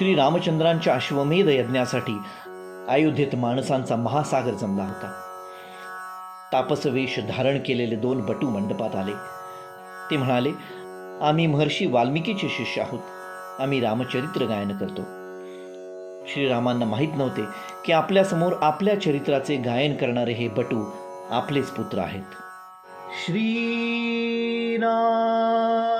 श्री रामचंद्रांच्या अश्वमेध यज्ञासाठी अयोध्येत माणसांचा महासागर जमला होता. तापसवेश धारण केलेले दोन बटू मंडपात आले. ते म्हणाले आम्ही महर्षी वाल्मिकीचे शिष्य आहोत. आम्ही रामचरित्र गायन करतो. श्रीरामांना माहीत नव्हते की आपल्यासमोर आपल्या चरित्राचे गायन करणारे हे बटू आपलेच पुत्र आहेत. श्रीराम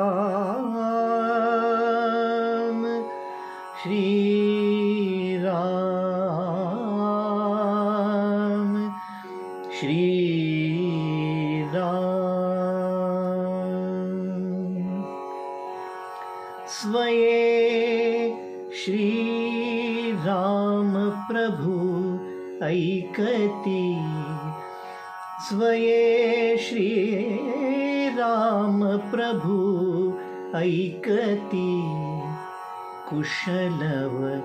स्वये श्रीराम प्रभु ऐकती। स्वये श्रीराम प्रभु ऐकती। कुशलव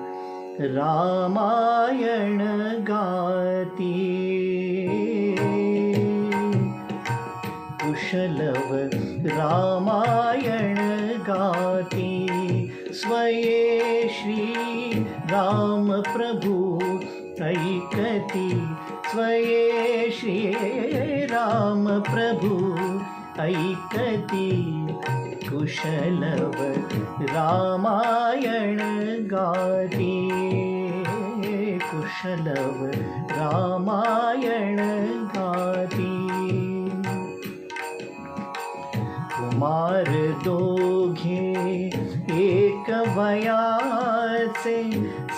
रामायण गाती श्री राम प्रभु ऐकती कुशलव रामायण गाती। कुशलव रामायण गाती। कुमार दोघे एक वयाचे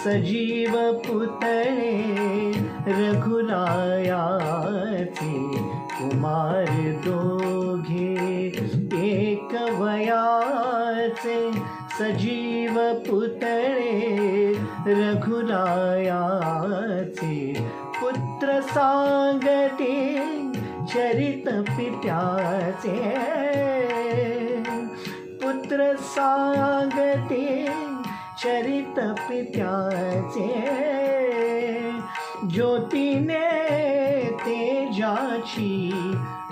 सजीव पुतळे रघुरायाचे कुमार दोघे एक वयाचे सजीव पुतळे रघुरायाचे पुत्र सांगते चरित पित्याचे. पुत्र सांगते चरित पित्याचे। ज्योतीने तेजाची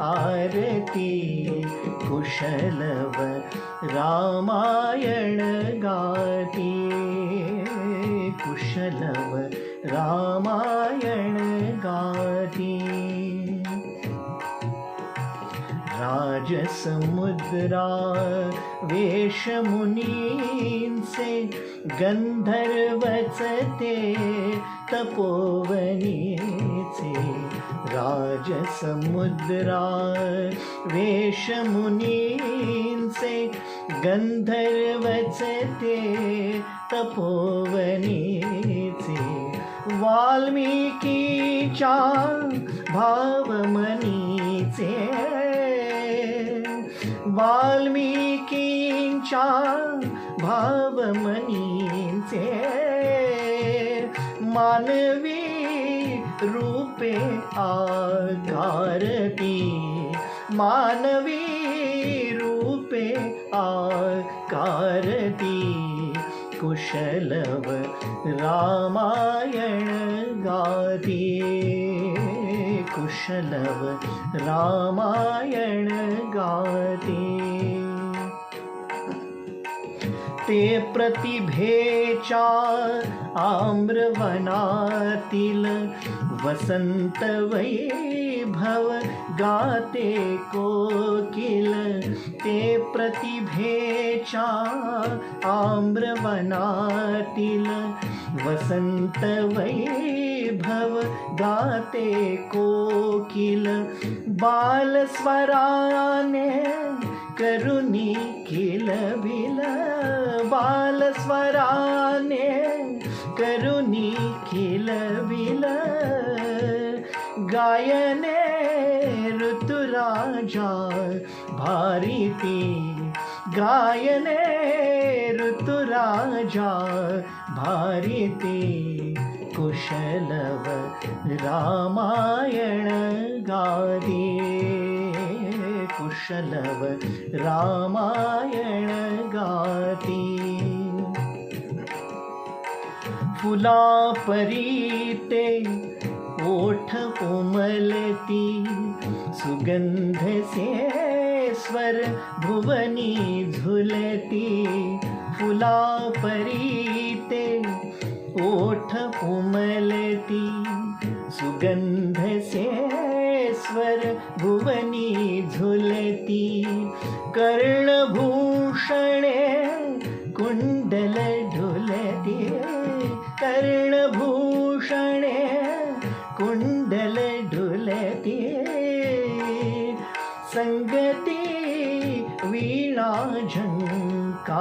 आरती कुशलव रामायण गाती। कुशलव रामायण गाती। राजसमुद्रा वेशमुनींचे गंधर्वचते तपोवनीचे राजसमुद्रा वेशमुनींचे गंधर्वचते तपोवनीचे वाल्मिकीच्या भावमनीचे वाल्मिकींच्या भावमनीचे मानवी रूपे आकारती मानवी रूपे आकारती कुशलव रामायण गाती। कुशलव रामायण गाते। ते प्रतिभेच्या आम्रवनातील वसंत वैभव गाते कोकिल। ते प्रतिभेच्या आम्रवनातील वसंत वैभव गाते कोकिल बालस्वराने करुणी किल बिल बालस्वराने करुणी किल बिल गायने ऋतुराजा भारीती गायने ऋतुराजा भारीती कुशलव रामायण गादी। कुशलव रामायण गाती फुला परीते ओठ उमलती, सुगंध से स्वर भुवनी झुलती फुला परीते ओठ उमलती। सुगंध से स्वर भुवनी झुलती कर्णभूषणे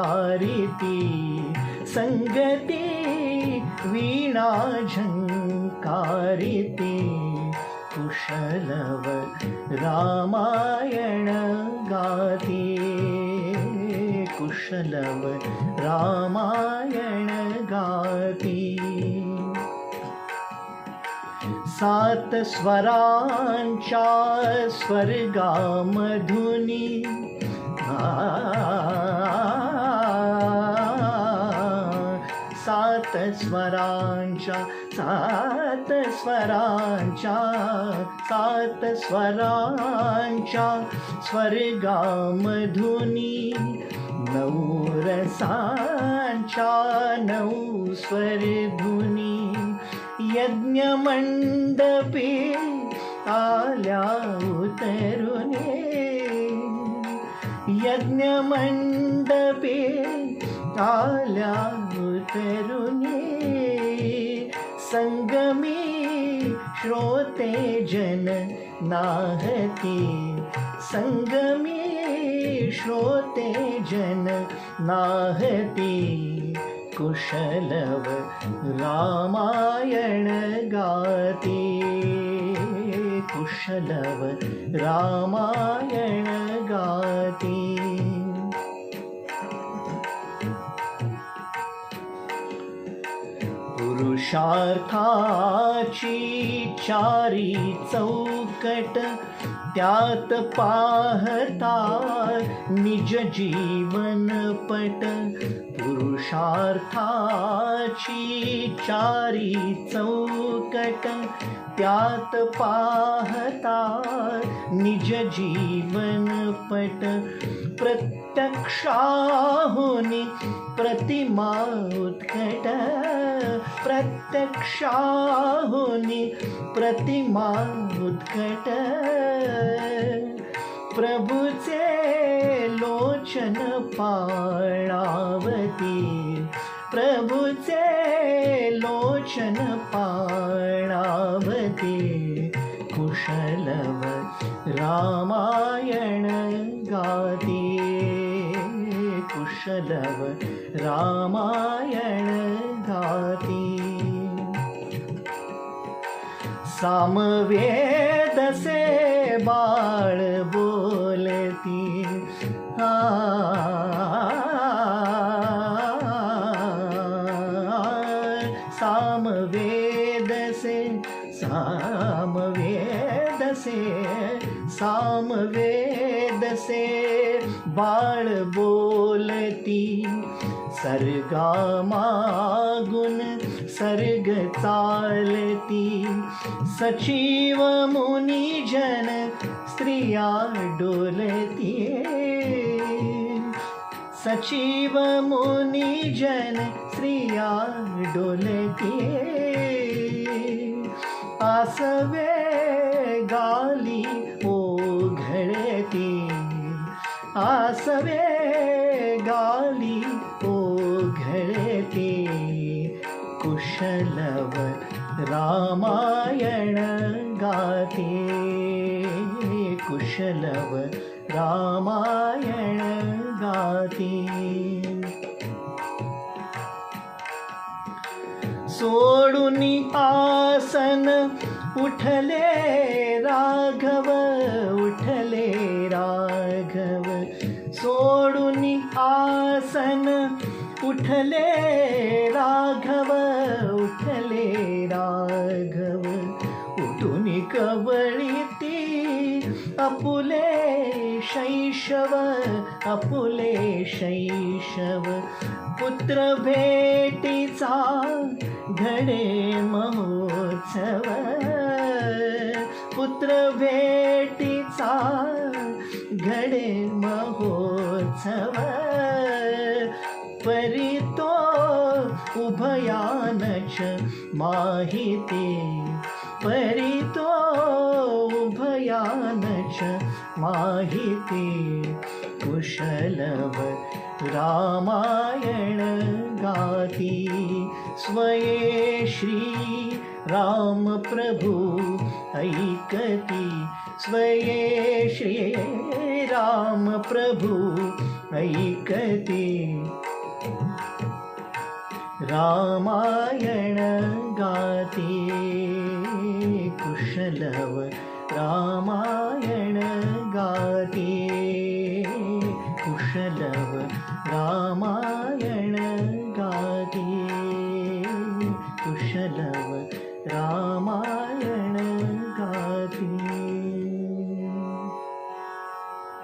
झङ्कारिति सङ्गती वीणा झङ्कारिति कुशलव रामायण गाते। कुशलव रामायण गाते। सात स्वरांच्या स्वर्गामधुनी सात स्वरांच्या सात स्वरांच्या सात स्वरांच्या स्वर्गामधुनी नऊ रसांच्या नऊ स्वरधुनी यज्ञमण्डपे आल्या उतरुने. यज्ञमण्डपे आल्या उतरुने सङ्गमे श्रोते जन नाहती सङ्गमे श्रोते जन नाहती कुशलव रामायण गाते। कुशलव रामायण गाते। पुरुषार्था पुरुषार्थाची चारी चौकट त्यात पाहता निज जीवन पट. पुरुषार्थाची चारी चौकट त्यात पाहता निज जीवन पट. प्रत्यक्षाहुनी प्रतिमा उत्कट होनी प्रतिमा उत्कट। प्रभुचे लोचन पाणावती प्रभुचे लोचन पाणावती कुशलव रामायण गाती। कुशलव रामायण गाती। सामवेद से बाळ बोलती। सामवेद से सामवेद से सामवेद से बाळ बोलती। सर्गामागुण सर्ग चालती। सचिव मुनिजन स्त्रिया डोलती। सचिव मुनिजन स्त्रिया डोलती। आसवे गाली ओघळती आसवे गाली कुशलव रामायण गाते. कुशलव रामायण गाते. सोडून आसन उठले राघव उठले राघव. सोडून आसन उठले राघव. कवळीती अपुले शैशव अपुले शैशव. पुत्र भेटीचा घडे महोत्सव पुत्र भेटीचा घडे महोत्सव. परितो उभयानच माहिती परितो माहिती कुशलव रामायण गाती स्वये श्री राम प्रभू ऐकती स्वये श्री राम प्रभू ऐकती। रामायण गाते कुशलव रामायण कुशलव रामा